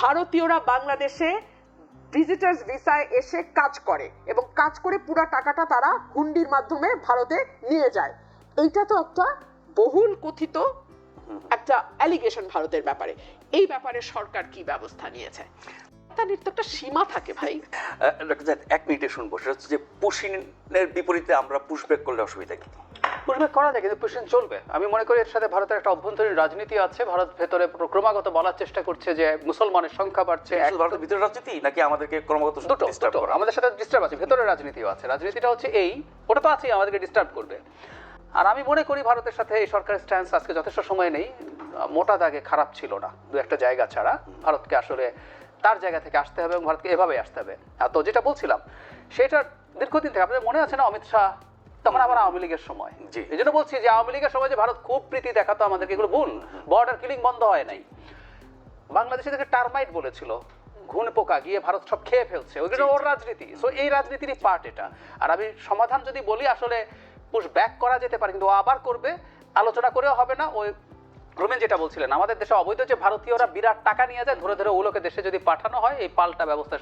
ভারতীয়রা বাংলাদেশে ভিজিটার্স ভিসায় এসে কাজ করে এবং কাজ করে পুরো টাকাটা তারা হুন্ডির মাধ্যমে ভারতে নিয়ে যায়। এইটা তো একটা বহুল কথিত একটা অ্যালিগেশন ভারতের ব্যাপারে। এই ব্যাপারে সরকার কি ব্যবস্থা নিয়েছে? তার তো একটা সীমা থাকে ভাই। এক মিনিটে শুনব। সেটা হচ্ছে যে পুশিনের বিপরীতে আমরা পুশব্যাক করলে অসুবিধা কি? পুশব্যাক করা যায় কিন্তু পুশিন চলবে। আমি মনে করি এর সাথে ভারতের একটা অভ্যন্তরীণ রাজনীতি আছে। ভারত ভেতরে ক্রমাগত বলার চেষ্টা করছে যে মুসলমানের সংখ্যা বাড়ছে। ভারতের ভিতরে রাজনীতি নাকি আমাদেরকে ক্রমাগত দুটো? আমাদের সাথে ডিস্টার্ব আছে ভেতরে রাজনীতিও আছে। রাজনীতিটা হচ্ছে এই ওটা তো আছেই আমাদেরকে ডিস্টার্ব করবে। আর আমি মনে করি ভারতের সাথে এই সরকারের স্ট্যান্স আজকে যথেষ্ট সময় নেই। মোটা দাগে খারাপ ছিল না দু একটা জায়গা ছাড়া। ভারতকে আসলে তার জায়গা থেকে আসতে হবে এবং ভারতকে এভাবেই আসতে হবে। তো যেটা বলছিলাম সেটা দীর্ঘদিন থেকে আপনাদের মনে আছে না অমিত শাহ তখন আবার আওয়ামী লীগের সময়। জি। এই জন্য বলছি যে আওয়ামী লীগের সময় যে ভারত খুব প্রীতি দেখাতো আমাদেরকে এগুলো ভুল। বর্ডার কিলিং বন্ধ হয় নাই। বাংলাদেশে থেকে টার্মাইট বলেছিল। ঘুণ পোকা গিয়ে ভারত সব খেয়ে ফেলছে। ওইগুলো ওর রাজনীতি। সো এই রাজনীতিরই পার্ট এটা। আর আমি সমাধান যদি বলি আসলে পুশ ব্যাক করা যেতে পারে কিন্তু ও আবার করবে। আলোচনা করেও হবে না। ওই রোমেন যেটা বলছিলেন আমাদের দেশে অবৈধ যে ভারতীয়রা বিরাট টাকা নিয়ে যায় ধরে ধরে ওগুলোকে দেশে যদি পাঠানো হয় এই পাল্টা ব্যবস্থা